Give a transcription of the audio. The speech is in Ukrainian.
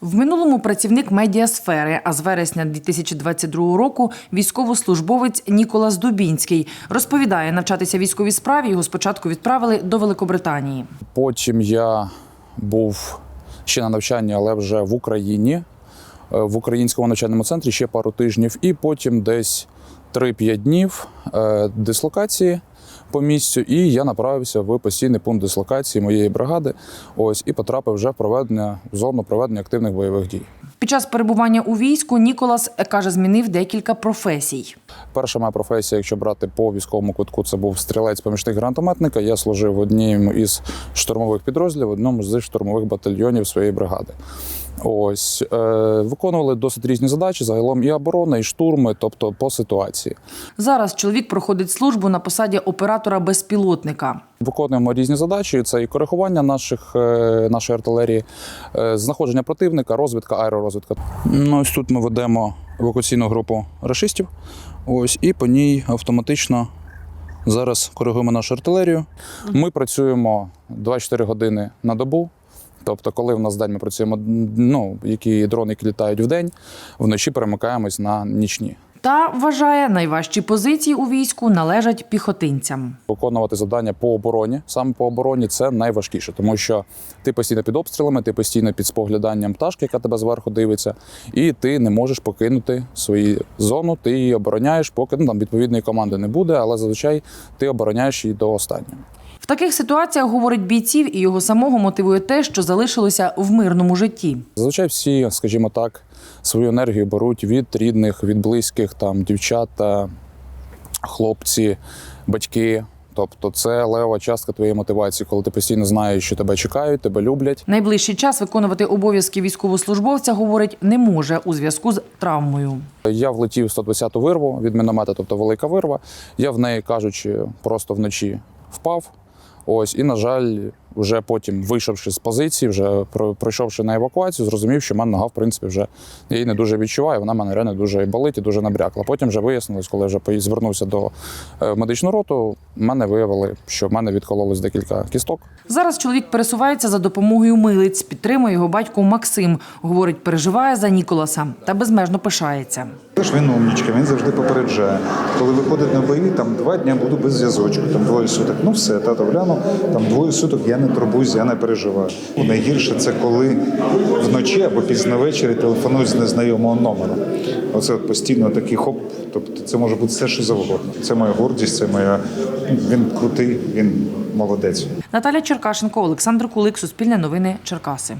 В минулому працівник медіасфери, а з вересня 2022 року військовослужбовець Ніколас Дубінський розповідає, навчатися військовій справі його спочатку відправили до Великобританії. Потім я був ще на навчанні, але вже в Україні, е, в українському навчальному центрі ще пару тижнів, і потім десь 3-5 днів е, дислокації по місцю, і я направився в постійний пункт дислокації моєї бригади. Ось і потрапив вже в проведення в зону проведення активних бойових дій. Під час перебування у війську Ніколас е, каже, змінив декілька професій. Перша моя професія, якщо брати по військовому кутку, це був стрілець помічник гранатометника. Я служив в однім із штурмових підрозділів, в одному з штурмових батальйонів своєї бригади. Ось е, виконували досить різні задачі, загалом і оборона, і штурми, тобто по ситуації. Зараз чоловік проходить службу на посаді оператора безпілотника. Виконуємо різні задачі: це і коригування наших, е, нашої артилерії, е, знаходження противника, розвідка, аеророзвідка. Ну, ось тут ми ведемо евакуаційну групу рашистів. Ось і по ній автоматично зараз коригуємо нашу артилерію. Ми працюємо 24 години на добу. Тобто, коли в нас день ми працюємо, ну які дрони, які літають в день, вночі перемикаємось на нічні. Та вважає, найважчі позиції у війську належать піхотинцям. Виконувати завдання по обороні, саме по обороні, це найважкіше, тому що ти постійно під обстрілами, ти постійно під спогляданням пташки, яка тебе зверху дивиться, і ти не можеш покинути свою зону. Ти її обороняєш, поки ну, там відповідної команди не буде, але зазвичай ти обороняєш її до останнього. В таких ситуаціях говорить бійців, і його самого мотивує те, що залишилося в мирному житті. Зазвичай всі, скажімо так, свою енергію беруть від рідних, від близьких, там дівчата, хлопці, батьки. Тобто це лева частка твоєї мотивації, коли ти постійно знаєш, що тебе чекають, тебе люблять. Найближчий час виконувати обов'язки військовослужбовця, говорить, не може у зв'язку з травмою. Я влетів в 120-ту вирву від міномета, тобто велика вирва. Я в неї, кажучи, просто вночі впав. Ось, і, на жаль, вже потім, вийшовши з позиції, вже про- пройшовши на евакуацію, зрозумів, що в мене нога, в принципі, вже я її не дуже відчуваю. Вона в мене реально дуже болить і дуже набрякла. Потім вже вияснилось, коли вже звернувся до е, медичну роту, мене виявили, що в мене відкололось декілька кісток. Зараз чоловік пересувається за допомогою милиць, підтримує його батько Максим. Говорить, переживає за Ніколаса та безмежно пишається. Ж він умнічка, він завжди попереджає. Коли виходить на бої, там два дня буду без зв'язочку, там двоє суток. Ну все, тато глянув, там двоє суток я не турбуюсь, я не переживаю. Найгірше це коли вночі або пізно ввечері телефонують з незнайомого номера. Оце от постійно такий хоп. Тобто це може бути все, що завгодно. Це моя гордість, це моя. Він крутий, він молодець. Наталя Черкашенко, Олександр Кулик, Суспільне новини, Черкаси.